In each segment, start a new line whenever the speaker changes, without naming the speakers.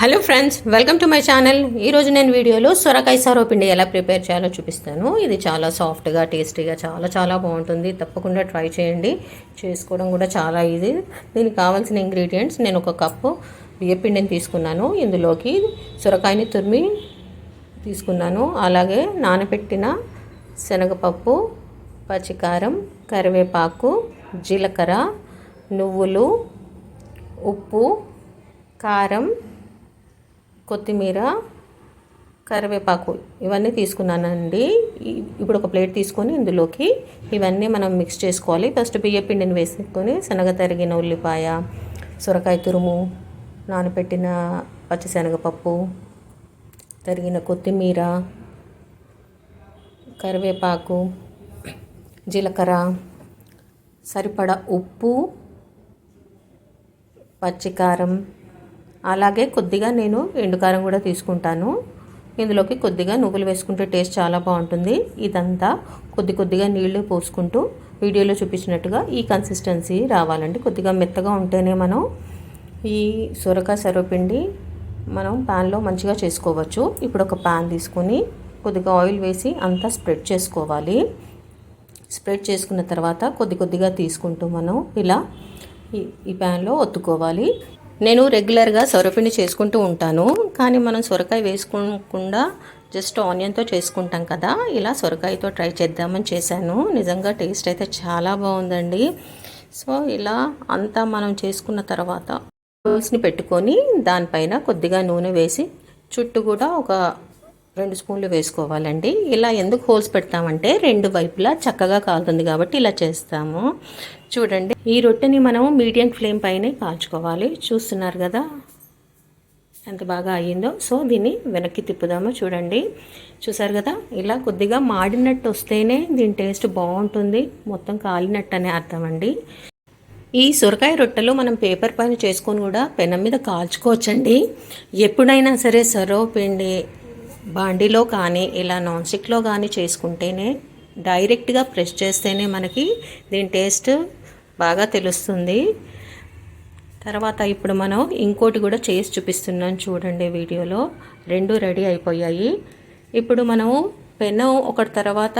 Hello friends welcome to my channel ఈరోజు నేను వీడియోలో సొరకాయ సారో పిండి ఎలా ప్రిపేర్ చేయాలో చూపిస్తాను. ఇది చాలా సాఫ్ట్గా టేస్టీగా చాలా చాలా బాగుంటుంది. తప్పకుండా ట్రై చేయండి. చేసుకోవడం కూడా చాలా ఈజీ. దీనికి కావాల్సిన ఇంగ్రీడియంట్స్ నేను ఒక కప్పు బియ్యపిండిని తీసుకున్నాను. ఇందులోకి సొరకాయని తురిమి తీసుకున్నాను. అలాగే నానబెట్టిన శనగపప్పు పచ్చికారం కరివేపాకు జీలకర్ర నువ్వులు ఉప్పు కారం కొత్తిమీర కరివేపాకు ఇవన్నీ తీసుకున్నానండి. ఇప్పుడు ఒక ప్లేట్ తీసుకొని ఇందులోకి ఇవన్నీ మనం మిక్స్ చేసుకోవాలి. ఫస్ట్ బియ్య పిండిని వేసుకొని శనగ తరిగిన ఉల్లిపాయ సొరకాయ తురుము నానబెట్టిన పచ్చిశనగపప్పు తరిగిన కొత్తిమీర కరివేపాకు జీలకర్ర సరిపడా ఉప్పు పచ్చికారం అలాగే కొద్దిగా నేను ఎండుకారం కూడా తీసుకుంటాను. ఇందులోకి కొద్దిగా నువ్వులు వేసుకుంటే టేస్ట్ చాలా బాగుంటుంది. ఇదంతా కొద్ది కొద్దిగా నీళ్ళు పోసుకుంటూ వీడియోలో చూపించినట్టుగా ఈ కన్సిస్టెన్సీ రావాలండి. కొద్దిగా మెత్తగా ఉంటేనే మనం ఈ సొరకాయ సర్వపిండి మనం ప్యాన్లో మంచిగా చేసుకోవచ్చు. ఇప్పుడు ఒక ప్యాన్ తీసుకొని కొద్దిగా ఆయిల్ వేసి అంతా స్ప్రెడ్ చేసుకోవాలి. స్ప్రెడ్ చేసుకున్న తర్వాత కొద్ది కొద్దిగా తీసుకుంటూ మనం ఇలా ఈ ఈ ప్యాన్లో ఒత్తుకోవాలి. నేను రెగ్యులర్గా సొరపిండి చేసుకుంటూ ఉంటాను. కానీ మనం సొరకాయ వేసుకోకుండా జస్ట్ ఆనియన్తో చేసుకుంటాం కదా. ఇలా సొరకాయతో ట్రై చేద్దామని చేశాను. నిజంగా టేస్ట్ అయితే చాలా బాగుందండి. సో ఇలా అంతా మనం చేసుకున్న తర్వాత రోల్స్ని పెట్టుకొని దానిపైన కొద్దిగా నూనె వేసి చుట్టూ కూడా ఒక రెండు స్పూన్లు వేసుకోవాలండి. ఇలా ఎందుకు హోల్స్ పెడతామంటే రెండు వైపులా చక్కగా కాలుతుంది కాబట్టి ఇలా చేస్తాము. చూడండి ఈ రొట్టెని మనం మీడియం ఫ్లేమ్ పైనే కాల్చుకోవాలి. చూస్తున్నారు కదా ఎంత బాగా అయ్యిందో. సో దీన్ని వెనక్కి తిప్పుదాము చూడండి. చూసారు కదా ఇలా కొద్దిగా మాడినట్టు వస్తేనే దీని టేస్ట్ బాగుంటుంది. మొత్తం కాలినట్టు అనే అర్థం అండి. ఈ సొరకాయ రొట్టెలు మనం పేపర్ పైన చేసుకొని కూడా పెనం మీద కాల్చుకోవచ్చండి. ఎప్పుడైనా సరే సర్వ పిండి బాండీలో కానీ ఇలా నాన్ స్టిక్లో కానీ చేసుకుంటేనే డైరెక్ట్గా ప్రెస్ చేస్తేనే మనకి దీని టేస్ట్ బాగా తెలుస్తుంది. తర్వాత ఇప్పుడు మనం ఇంకోటి కూడా చేసి చూపిస్తున్నాం చూడండి వీడియోలో. రెండు రెడీ అయిపోయాయి. ఇప్పుడు మనము పెనం ఒకటి తర్వాత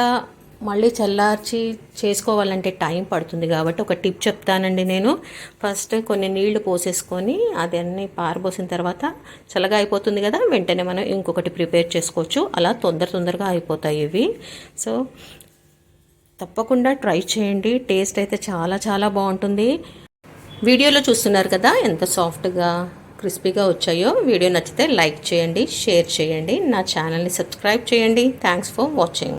మళ్ళీ చల్లార్చి చేసుకోవాలంటే టైం పడుతుంది కాబట్టి ఒక టిప్ చెప్తానండి నేను. ఫస్ట్ కొన్ని నీళ్ళు పోసేసుకొని అదన్నీ పారబోసిన తర్వాత చల్లగా అయిపోతుంది కదా వెంటనే మనం ఇంకొకటి ప్రిపేర్ చేసుకోవచ్చు. అలా తొందర తొందరగా అయిపోతాయి ఇవి. సో తప్పకుండా ట్రై చేయండి. టేస్ట్ అయితే చాలా చాలా బాగుంటుంది. వీడియోలో చూస్తున్నారు కదా ఎంత సాఫ్ట్గా క్రిస్పీగా వచ్చాయో. వీడియో నచ్చితే లైక్ చేయండి షేర్ చేయండి. నా ఛానల్ని సబ్స్క్రైబ్ చేయండి. Thanks for watching.